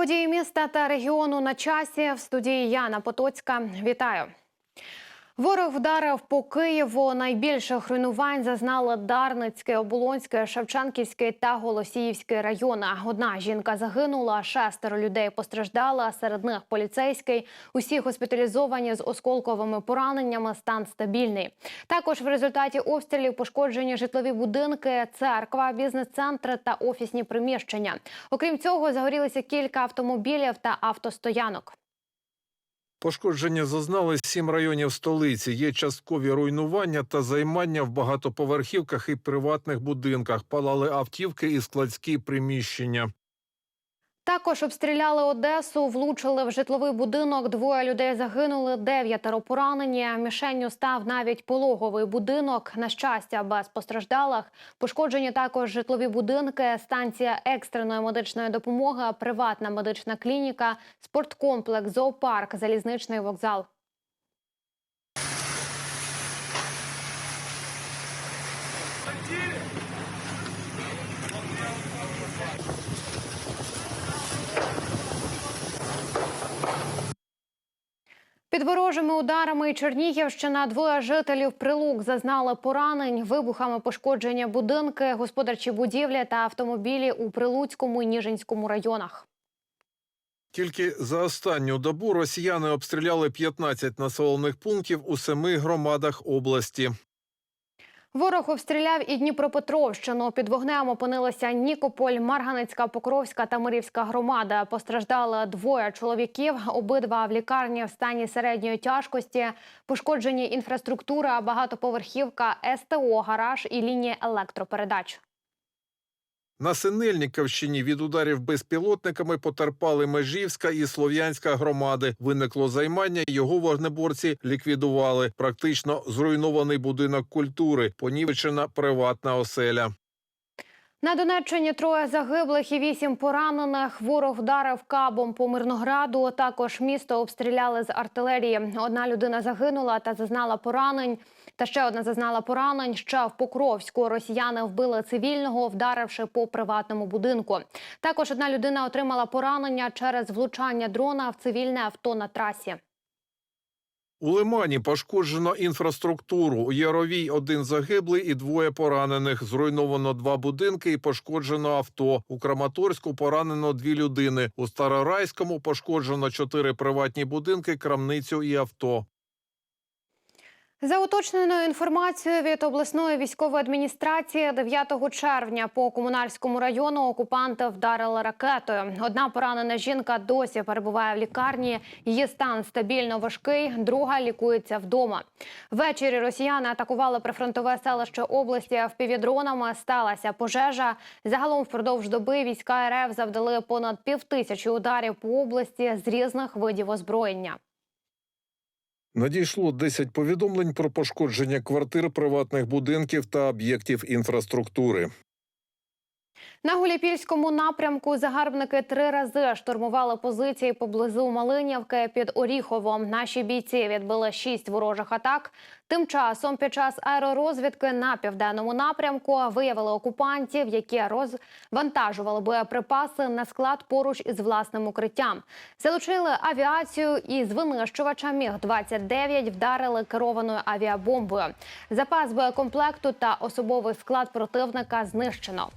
події міста та регіону на часі в студії Яна Потоцька. Вітаю. Ворог вдарив по Києву. Найбільших руйнувань зазнали Дарницьке, Оболонське, Шевченківське та Голосіївське райони. Одна жінка загинула, шестеро людей постраждали. Серед них поліцейський. Усі госпіталізовані з осколковими пораненнями. Стан стабільний. Також в результаті обстрілів пошкоджені житлові будинки, церква, бізнес-центри та офісні приміщення. Окрім цього, загорілися кілька автомобілів та автостоянок. Пошкодження зазнали сім районів столиці. Є часткові руйнування та займання в багатоповерхівках і приватних будинках. Палали автівки і складські приміщення. Також обстріляли Одесу, влучили в житловий будинок. Двоє людей загинули, дев'ятеро поранені. Мішенню став навіть пологовий будинок. На щастя, без постраждалих. Пошкоджені також житлові будинки, станція екстреної медичної допомоги, приватна медична клініка, спорткомплекс, зоопарк, залізничний вокзал. Під ворожими ударами Чернігівщина двоє жителів Прилук зазнали поранень, вибухами пошкодження будинки, господарчі будівлі та автомобілі у Прилуцькому і Ніжинському районах. Тільки за останню добу росіяни обстріляли 15 населених пунктів у семи громадах області. Ворог обстріляв і Дніпропетровщину. Під вогнем опинилися Нікополь, Марганецька, Покровська та Мирівська громада. Постраждали двоє чоловіків. Обидва в лікарні в стані середньої тяжкості. Пошкоджені інфраструктура, багатоповерхівка, СТО, гараж і лінії електропередач. На Синельниківщині від ударів безпілотниками потерпали Межівська і Слов'янська громади. Виникло займання. Його вогнеборці ліквідували. Практично зруйнований будинок культури, понівечена приватна оселя. На Донеччині троє загиблих і вісім поранених. Ворог вдарив кабом по Мирнограду. Також місто обстріляли з артилерії. Одна людина загинула та зазнала поранень. Та ще одна зазнала поранень. Ще в Покровську росіяни вбили цивільного, вдаривши по приватному будинку. Також одна людина отримала поранення через влучання дрона в цивільне авто на трасі. У Лимані пошкоджено інфраструктуру. У Яровій один загиблий і двоє поранених. Зруйновано два будинки і пошкоджено авто. У Краматорську поранено дві людини. У Старорайському пошкоджено чотири приватні будинки, крамницю і авто. За уточненою інформацією від обласної військової адміністрації 9 червня по комунальському району окупанти вдарили ракетою. Одна поранена жінка досі перебуває в лікарні. Її стан стабільно важкий. Друга лікується вдома. Ввечері росіяни атакували прифронтове селище області впівдронами. Сталася пожежа. Загалом впродовж доби війська РФ завдали понад півтисячі ударів по області з різних видів озброєння. Надійшло 10 повідомлень про пошкодження квартир, приватних будинків та об'єктів інфраструктури. На Гуліпільському напрямку загарбники три рази штурмували позиції поблизу Малинівки під Оріховом. Наші бійці відбили шість ворожих атак. Тим часом, під час аеророзвідки на південному напрямку виявили окупантів, які розвантажували боєприпаси на склад поруч із власним укриттям. Залучили авіацію і з винищувача міг 29 вдарили керованою авіабомбою. Запас боєкомплекту та особовий склад противника знищено.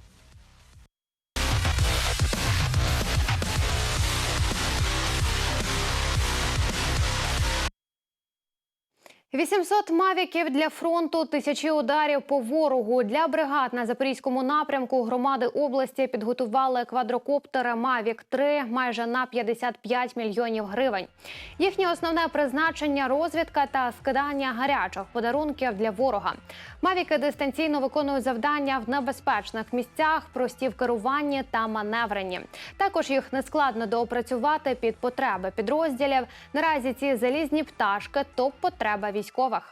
800 мавіків для фронту, тисячі ударів по ворогу. Для бригад на запорізькому напрямку громади області підготували квадрокоптери Мавік 3 майже на 55 мільйонів гривень. Їхнє основне призначення розвідка та скидання гарячих подарунків для ворога. Мавіки дистанційно виконують завдання в небезпечних місцях, прості в керуванні та маневренні. Також їх нескладно доопрацювати під потреби підрозділів. Наразі ці залізні пташки топ потреба військових. Нова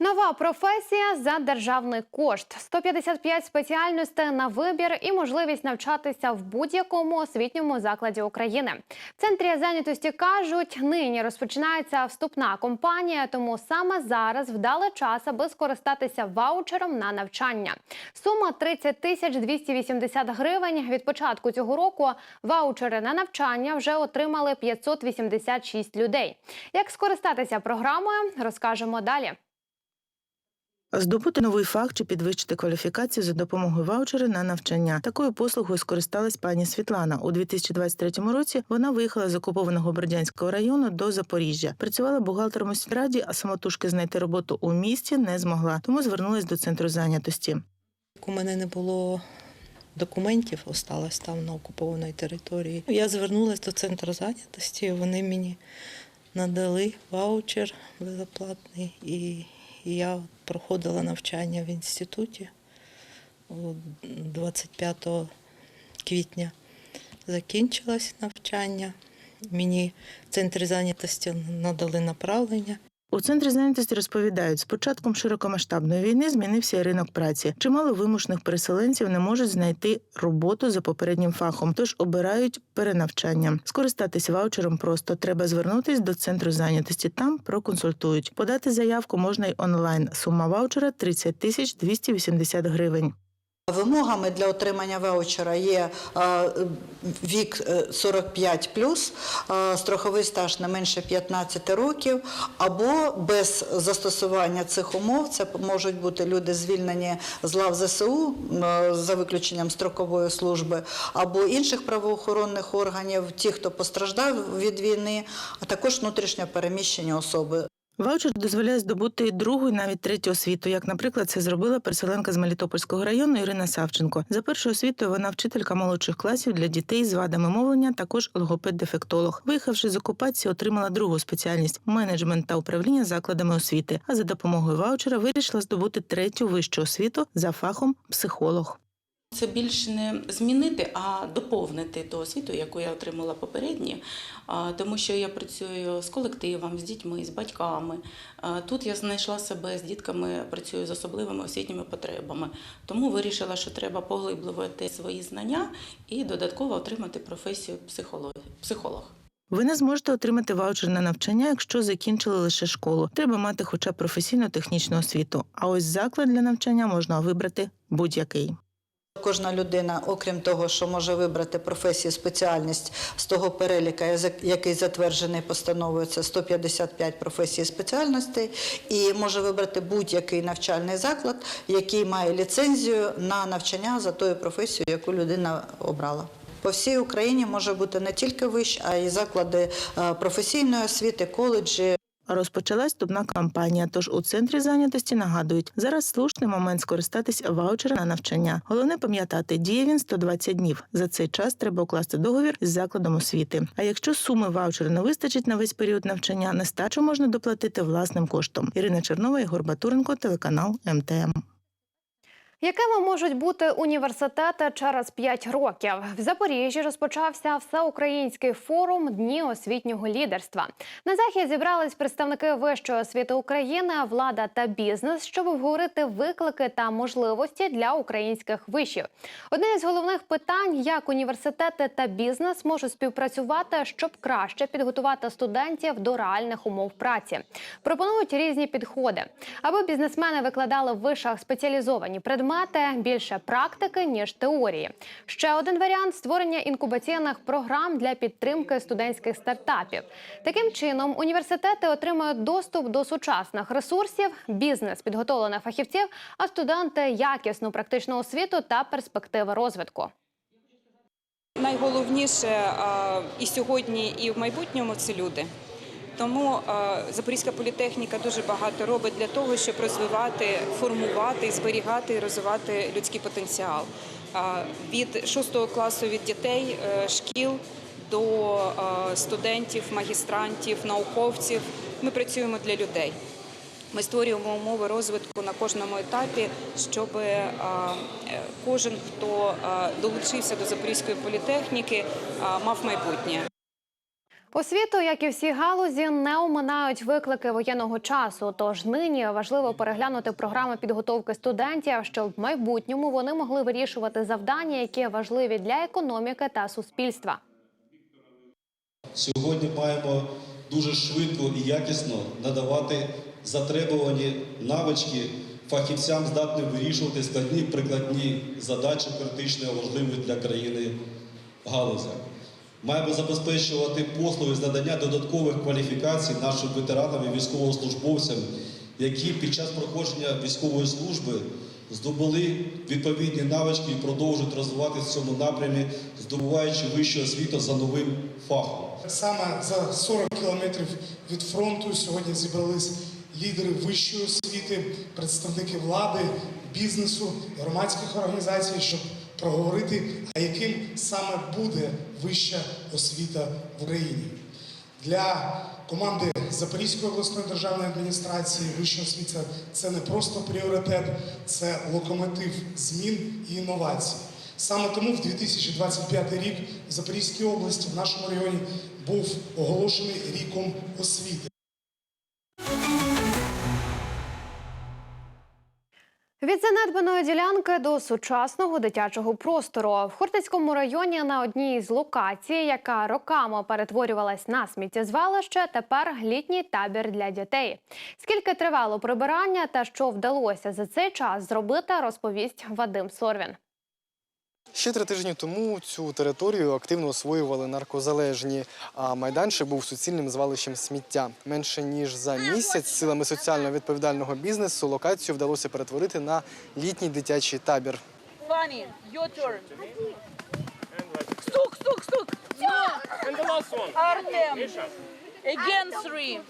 Нова професія за державний кошт, 155 спеціальностей на вибір і можливість навчатися в будь-якому освітньому закладі України. В центрі зайнятості кажуть, нині розпочинається вступна кампанія, тому саме зараз вдалий час, аби скористатися ваучером на навчання. Сума 30 тисяч 280 гривень. Від початку цього року ваучери на навчання вже отримали 586 людей. Як скористатися програмою, розкажемо далі. Здобути новий фах чи підвищити кваліфікацію за допомогою ваучера на навчання. Такою послугою скористалась пані Світлана. У 2023 році вона виїхала з окупованого Бердянського району до Запоріжжя. Працювала бухгалтером у сільраді, а самотужки знайти роботу у місті не змогла, тому звернулась до центру зайнятості. У мене не було документів, осталось там на окупованій території. Я звернулася до центру зайнятості, вони мені надали ваучер безоплатний, і я проходила навчання в інституті 25 квітня. Закінчилось навчання. Мені в центрі зайнятості надали направлення. У центрі зайнятості розповідають, з початком широкомасштабної війни змінився ринок праці. Чимало вимушених переселенців не можуть знайти роботу за попереднім фахом, тож обирають перенавчання. Скористатись ваучером просто треба звернутись до центру зайнятості. Там проконсультують. Подати заявку можна й онлайн. Сума ваучера 30 тисяч 280 гривень. Вимогами для отримання ваучера є е, вік е, 45 страховий стаж не менше 15 років, або без застосування цих умов це можуть бути люди звільнені з лав ЗСУ е, за виключенням строкової служби, або інших правоохоронних органів, ті, хто постраждав від війни, а також внутрішньо переміщені особи. Ваучер дозволяє здобути другу і навіть третю освіту, як, наприклад, це зробила переселенка з Мелітопольського району Ірина Савченко. За першою освітою вона вчителька молодших класів для дітей з вадами мовлення, також логопед-дефектолог. Виїхавши з окупації, отримала другу спеціальність менеджмент та управління закладами освіти. А за допомогою ваучера вирішила здобути третю вищу освіту за фахом психолог. Це більше не змінити, а доповнити ту освіту, яку я отримала попередні, тому що я працюю з колективом, з дітьми, з батьками. Тут я знайшла себе з дітками, працюю з особливими освітніми потребами. Тому вирішила, що треба поглиблювати свої знання і додатково отримати професію психолог. Ви не зможете отримати ваучер на навчання, якщо закінчили лише школу. Треба мати хоча б професійну технічну освіту. А ось заклад для навчання можна вибрати будь-який. Кожна людина, окрім того, що може вибрати професію, спеціальність з того переліка, який затверджений постановою, це 155 професій спеціальностей, і може вибрати будь-який навчальний заклад, який має ліцензію на навчання за тою професією, яку людина обрала. По всій Україні може бути не тільки вищ, а й заклади е, професійної освіти, коледжі, Розпочалась вступна кампанія, тож у центрі зайнятості нагадують, зараз слушний момент скористатись ваучером на навчання. Головне пам'ятати, діє він 120 днів. За цей час треба укласти договір із закладом освіти. А якщо суми ваучера не вистачить на весь період навчання, нестачу можна доплатити власним коштом. Ірина Чернова, Ігор Батуренко, телеканал МТМ. Якими можуть бути університети через 5 років? В Запоріжжі розпочався всеукраїнський форум Дні освітнього лідерства. На захід зібрались представники вищої освіти України, влада та бізнес, щоб обговорити виклики та можливості для українських вишів. Одне із головних питань, як університети та бізнес можуть співпрацювати, щоб краще підготувати студентів до реальних умов праці. Пропонують різні підходи, аби бізнесмени викладали в вишах спеціалізовані предмети, більше практики ніж теорії. Ще один варіант створення інкубаційних програм для підтримки студентських стартапів. Таким чином, університети отримають доступ до сучасних ресурсів, бізнес підготовлених фахівців, а студенти якісну практичну освіту та перспективи розвитку. Найголовніше і сьогодні, і в майбутньому це люди. Тому Запорізька політехніка дуже багато робить для того, щоб розвивати, формувати, зберігати і розвивати людський потенціал. Від шостого класу від дітей, е, шкіл до е, студентів, магістрантів, науковців. Ми працюємо для людей. Ми створюємо умови розвитку на кожному етапі, щоб е, е, кожен, хто е, долучився до Запорізької політехніки, е, мав майбутнє. Освіту, як і всі галузі, не оминають виклики воєнного часу. Тож нині важливо переглянути програми підготовки студентів, щоб в майбутньому вони могли вирішувати завдання, які важливі для економіки та суспільства. Сьогодні маємо дуже швидко і якісно надавати затребувані навички фахівцям, здатним вирішувати складні прикладні задачі критично важливі для країни галузях. Маємо забезпечувати послуги з надання додаткових кваліфікацій нашим ветеранам і військовослужбовцям, які під час проходження військової служби здобули відповідні навички і продовжують розвиватися в цьому напрямі, здобуваючи вищу освіту за новим фахом. Саме за 40 кілометрів від фронту сьогодні зібрались лідери вищої освіти, представники влади, бізнесу, громадських організацій, щоб проговорити, а яким саме буде вища освіта в Україні. Для команди Запорізької обласної державної адміністрації вища освіта це не просто пріоритет, це локомотив змін і інновацій. Саме тому в 2025 рік в Запорізькій області, в нашому районі, був оголошений ріком освіти. Від занедбаної ділянки до сучасного дитячого простору в Хортицькому районі на одній з локацій, яка роками перетворювалась на сміттєзвалище, тепер літній табір для дітей. Скільки тривало прибирання та що вдалося за цей час зробити, розповість Вадим Сорвін. Ще три тижні тому цю територію активно освоювали наркозалежні, а майданчик був суцільним звалищем сміття. Менше ніж за місяць силами соціально відповідального бізнесу локацію вдалося перетворити на літній дитячий табір. Turn. Стук, стук, стук. Artem. Again three.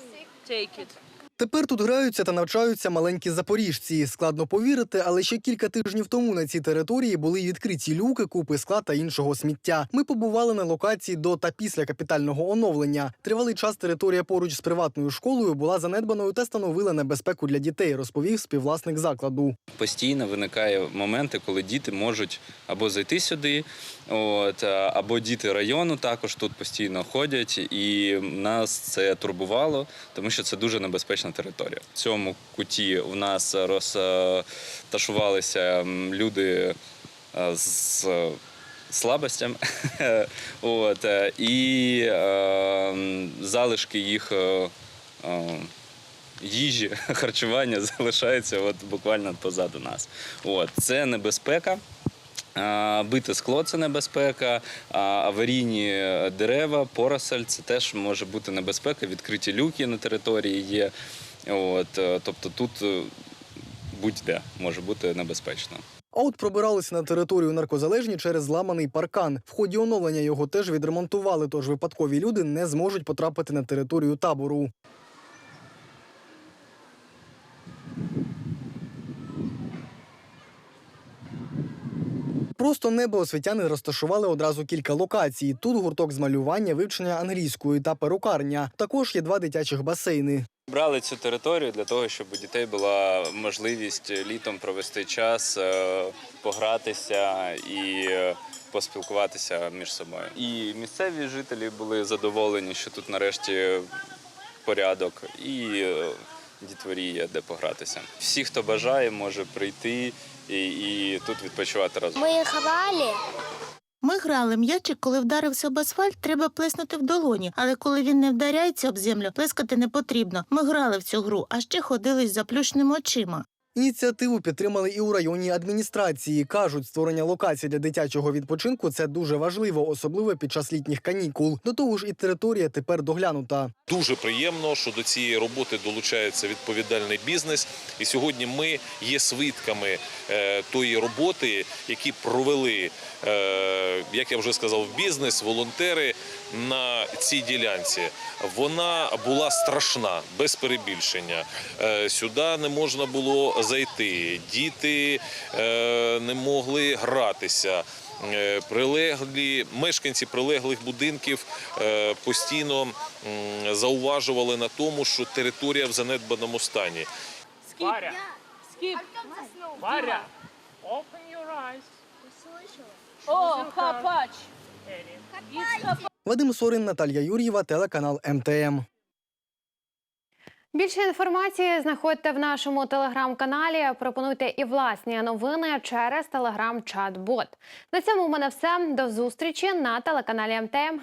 Take it. Тепер тут граються та навчаються маленькі запоріжці. Складно повірити, але ще кілька тижнів тому на цій території були відкриті люки, купи скла та іншого сміття. Ми побували на локації до та після капітального оновлення. Тривалий час територія поруч з приватною школою була занедбаною та становила небезпеку для дітей, розповів співвласник закладу. Постійно виникає моменти, коли діти можуть або зайти сюди, от, або діти району також тут постійно ходять, і нас це турбувало, тому що це дуже небезпечна територія. В цьому куті у нас розташувалися люди е, з слабостями. От, е, і е, залишки їх. е, їжі, харчування залишається от буквально позаду нас. От це небезпека. Бите скло це небезпека, аварійні дерева, поросель це теж може бути небезпека. Відкриті люки на території є. От, е, тобто тут е, будь-де може бути небезпечно. А от пробиралися на територію наркозалежні через зламаний паркан. В ході оновлення його теж відремонтували, тож випадкові люди не зможуть потрапити на територію табору. Просто небо освітяни розташували одразу кілька локацій. Тут гурток з малювання, вивчення англійської та перукарня. Також є два дитячих басейни. Брали цю територію для того, щоб у дітей була можливість літом провести час, е, погратися і е, поспілкуватися між собою. І місцеві жителі були задоволені, що тут нарешті порядок, і е, дітворі є де погратися. Всі, хто бажає, може прийти і, і тут відпочивати разом. Ми грали. Ми грали м'ячик, коли вдарився об асфальт, треба плеснути в долоні. Але коли він не вдаряється об землю, плескати не потрібно. Ми грали в цю гру, а ще ходили з заплющеними очима. Ініціативу підтримали і у районній адміністрації. Кажуть, створення локацій для дитячого відпочинку це дуже важливо, особливо під час літніх канікул. До того ж, і територія тепер доглянута. Дуже приємно, що до цієї роботи долучається відповідальний бізнес. І сьогодні ми є свідками е, тої роботи, які провели, е, як я вже сказав, бізнес, волонтери на цій ділянці. Вона була страшна, без перебільшення. Е, сюди не можна було зайти. Діти е, не могли гратися. Е, Прилеглі мешканці прилеглих будинків постійно зауважували на тому, що територія в занедбаному стані. Skip. Skip. Варя. Open your eyes. Хапач. Хапач. Вадим Сорин, Наталія Юр'єва, телеканал МТМ. Більше інформації знаходьте в нашому телеграм-каналі. Пропонуйте і власні новини через телеграм-чат-бот. На цьому у мене все. До зустрічі на телеканалі МТМ.